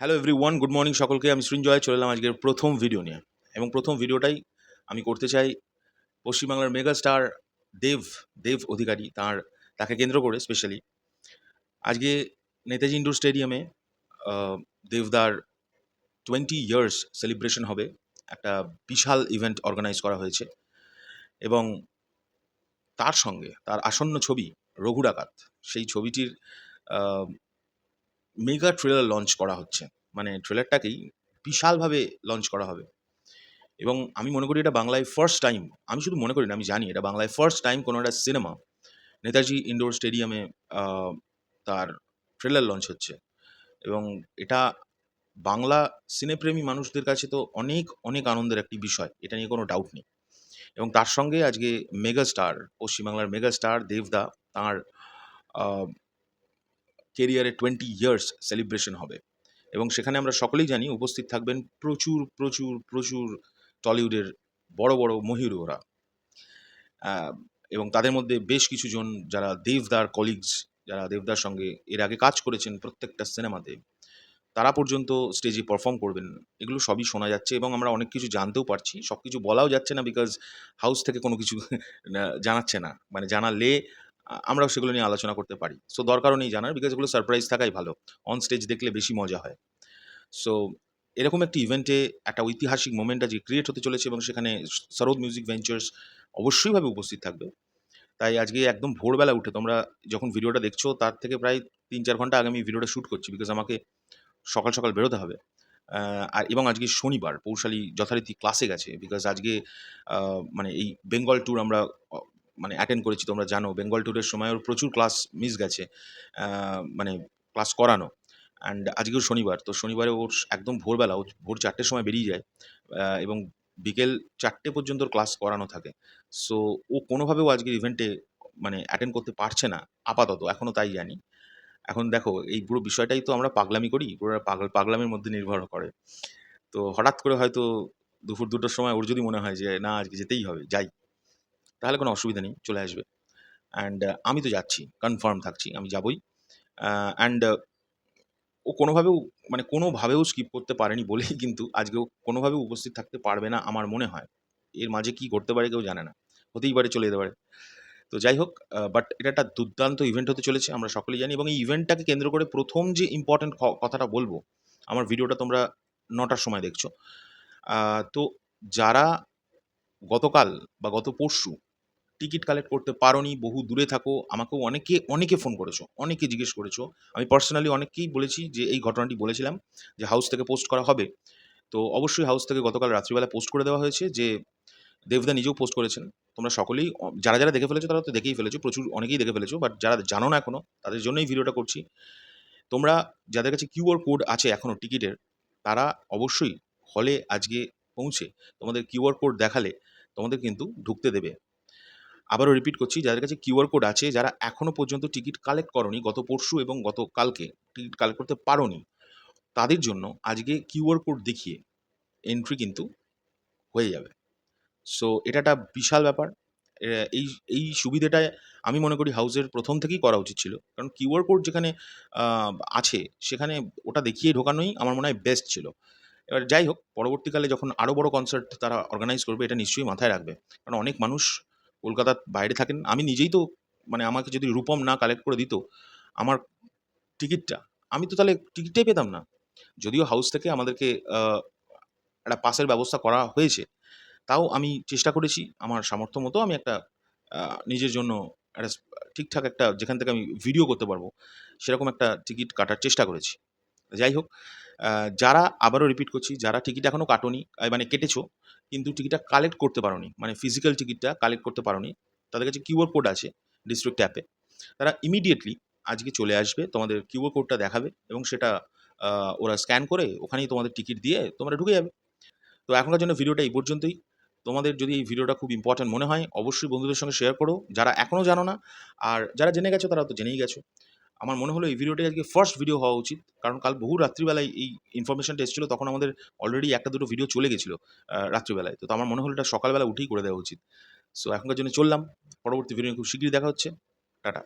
Hello everyone good morning সকলকে, আমি সৃঞ্জয়, চলে এলাম আজকের প্রথম ভিডিও নিয়ে। এবং প্রথম ভিডিওটাই আমি করতে চাই পশ্চিমবাংলার মেগা স্টার দেব দেব অধিকারী, তার, তাকে কেন্দ্র করে স্পেশালি আজকে নেতাজি ইন্ডোর স্টেডিয়ামে দেবদার টোয়েন্টি ইয়ার্স সেলিব্রেশন হবে। একটা বিশাল ইভেন্ট অর্গানাইজ করা হয়েছে। এবং তার সঙ্গে, তার আসন্ন ছবি রঘু ডাকাত সেই ছবিটির মেগা ট্রেলার লঞ্চ করা হচ্ছে। মানে ট্রেলারটাকেই বিশালভাবে লঞ্চ করা হবে। এবং আমি মনে করি এটা বাংলায় ফার্স্ট টাইম আমি শুধু মনে করি না, আমি জানি এটা বাংলায় ফার্স্ট টাইম কোনো একটা সিনেমা নেতাজি ইনডোর স্টেডিয়ামে তার ট্রেলার লঞ্চ হচ্ছে। এবং এটা বাংলা সিনেপ্রেমী মানুষদের কাছে তো অনেক অনেক আনন্দের একটি বিষয়, এটা নিয়ে কোনো ডাউট নেই। এবং তার সঙ্গে আজকে মেগা স্টার পশ্চিমবাংলার মেগা স্টার দেবদা, তাঁর কেরিয়ারে টোয়েন্টি ইয়ার্স সেলিব্রেশন হবে। এবং সেখানে আমরা সকলেই জানি উপস্থিত থাকবেন প্রচুর প্রচুর প্রচুর টলিউডের বড় বড় মহিরুরা এবং তাদের মধ্যে বেশ কিছু জন যারা দেবদার কলিগস যারা দেবদার সঙ্গে এর আগে কাজ করেছেন প্রত্যেকটা সিনেমাতে তারা পর্যন্ত স্টেজে পারফর্ম করবেন। এগুলো সবই শোনা যাচ্ছে এবং আমরা অনেক কিছু জানতেও পারছি। সব কিছু বলাও যাচ্ছে না বিকজ হাউস থেকে কোনো কিছু জানাচ্ছে না। মানে জানালে আমরাও সেগুলো নিয়ে আলোচনা করতে পারি। সো দরকারও নেই জানার বিকজ এগুলো সারপ্রাইজ থাকাই ভালো। অন স্টেজ দেখলে বেশি মজা হয়। সো এরকম একটি ইভেন্টে একটা ঐতিহাসিক মোমেন্ট আজকে ক্রিয়েট হতে চলেছে এবং সেখানে সরোদ মিউজিক ভেঞ্চার্স অবশ্যইভাবে উপস্থিত থাকবে। তাই আজকে একদম ভোরবেলা উঠে তোমরা যখন ভিডিওটা দেখছ, তার থেকে প্রায় তিন চার ঘণ্টা আগে আমি ভিডিওটা শ্যুট করছি বিকজ আমাকে সকাল সকাল বেরোতে হবে। আর এবং আজকে শনিবার পৌশালী যথারীতি ক্লাসে গেছে। বিকজ আজকে মানে এই বেঙ্গল ট্যুর আমরা মানে অ্যাটেন্ড করেছি, তোমরা জানো বেঙ্গল ট্যুরের সময় ওর প্রচুর ক্লাস মিস গেছে মানে ক্লাস করানো। অ্যান্ড আজকেও শনিবার, তো শনিবারে ওর একদম ভোরবেলা, ও ভোর চারটের সময় বেরিয়ে যায় এবং বিকেল চারটে পর্যন্ত ওর ক্লাস করানো থাকে। সো ও কোনোভাবেও আজকের ইভেন্টে মানে অ্যাটেন্ড করতে পারছে না, আপাতত এখনও তাই জানি। এখন দেখো, এই পুরো বিষয়টাই তো আমরা পাগলামি করি, পুরো পাগল, পাগলামির মধ্যে নির্ভর করে। তো হঠাৎ করে হয়তো দুপুর দুটোর সময় ওর যদি মনে হয় যে, না, আজকে যেতেই হবে, যাই। তাহলে কোনো অসুবিধা নেই, চলে আসবে। অ্যান্ড আমি তো যাচ্ছি কনফার্ম থাকছি, আমি যাবই। অ্যান্ড ও কোনোভাবেও মানে কোনোভাবেও স্কিপ করতে পারেনি বলেই কিন্তু আজকেও কোনোভাবেও উপস্থিত থাকতে পারবে না আমার মনে হয়। এর মাঝে কি ঘটতে পারে কেউ জানে না, হতেই পারে, চলে যেতে পারে। তো যাই হোক বাট এটা একটা দুর্দান্ত ইভেন্ট হতে চলেছে, আমরা সকলেই জানি এবং এই ইভেন্টটাকে কেন্দ্র করে প্রথম যে ইম্পর্ট্যান্ট কথাটা বলব, আমার ভিডিওটা তোমরা নটার সময় দেখছ। তো যারা গতকাল বা গত পরশু টিকিট কালেক্ট করতে পারোনি, বহু দূরে থাকো, আমাকেও অনেকে অনেকে ফোন করেছ, অনেকে জিজ্ঞেস করেছ। আমি পার্সোনালি অনেককেই বলেছি যে এই ঘটনাটি বলেছিলাম যে হাউস থেকে পোস্ট করা হবে। তো অবশ্যই হাউস থেকে গতকাল রাত্রিবেলা পোস্ট করে দেওয়া হয়েছে যে দেবদা নিজেও পোস্ট করেছেন। তোমরা সকলেই, যারা যারা দেখে ফেলেছো তারা তো দেখেই ফেলেছো, প্রচুর অনেকেই দেখে ফেলেছো বাট যারা জানো না এখনও, তাদের জন্যই ভিডিওটা করছি। তোমরা যাদের কাছে কিউআর কোড আছে এখনও টিকিটের, তারা অবশ্যই হলে আজকে পৌঁছে তোমাদের কিউআর কোড দেখালে তোমাদের কিন্তু ঢুকতে দেবে। আবারও রিপিট করছি, যাদের কাছে কিউআর কোড আছে, যারা এখনও পর্যন্ত টিকিট কালেক্ট করনি, গত পরশু এবং গত কালকে টিকিট কালেক্ট করতে পারোনি, তাদের জন্য আজকে কিউআর কোড দেখিয়ে এন্ট্রি কিন্তু হয়ে যাবে। সো এটা একটা বিশাল ব্যাপার। এই এই সুবিধাটা আমি মনে করি হাউসের প্রথম থেকেই করা উচিত ছিল। কারণ কিউআর কোড যেখানে আছে, সেখানে ওটা দেখিয়ে ঢোকানোই আমার মনে হয় বেস্ট ছিল। এবার যাই হোক, পরবর্তীকালে যখন আরও বড় কনসার্ট তারা অর্গানাইজ করবে, এটা নিশ্চয়ই মাথায় রাখবে। কারণ অনেক মানুষ কলকাতার বাইরে থাকেন, আমি নিজেই তো মানে আমাকে যদি রূপম না কালেক্ট করে দিত, আমার টিকিটটা, আমি তো তাহলে টিকিটটাই পেতাম না। যদিও হাউস থেকে আমাদেরকে একটা পাসের ব্যবস্থা করা হয়েছে, তাও আমি চেষ্টা করেছি, আমার সামর্থ্য মতো আমি একটা নিজের জন্য একটা ঠিকঠাক একটা যেখান থেকে আমি ভিডিও করতে পারব, সেরকম একটা টিকিট কাটার চেষ্টা করেছি। যাই হোক যারা আবারও রিপিট করছি, যারা টিকিট এখনও কাটোনি মানে কেটেছো কিন্তু টিকিটটা কালেক্ট করতে পারোনি। মানে ফিজিক্যাল টিকিটটা কালেক্ট করতে পারোনি। তাদের কাছে কিউআর কোড আছে ডিস্ট্রিক্ট অ্যাপে তারা ইমিডিয়েটলি আজকে চলে আসবে, তোমাদের কিউআর কোডটা দেখাবে এবং সেটা ওরা স্ক্যান করে ওখানেই তোমাদের টিকিট দিয়ে তোমরা ঢুকে যাবে। তো এখনকার জন্য ভিডিওটা এই পর্যন্তই। তোমাদের যদি এই ভিডিওটা খুব ইম্পর্ট্যান্ট মনে হয়, অবশ্যই বন্ধুদের সঙ্গে শেয়ার করো। যারা এখনও জানো না, আর যারা জেনে গেছো তারা তো জেনেই গেছো। আমার মনে হলো এই ভিডিওটাই আজকে ফার্স্ট ভিডিও হওয়া উচিত। কারণ কাল বহু রাত্রিবেলায় এই ইনফরমেশনটা এসেছিল, তখন আমাদের অলরেডি একটা দুটো ভিডিও চলে গেছিল রাত্রিবেলায়। তো আমার মনে হলো এটা সকালবেলা উঠেই করে দেওয়া উচিত। সো এখনকার জন্য চললাম। পরবর্তী ভিডিও খুব শীঘ্রই দেখা হচ্ছে। টাটা।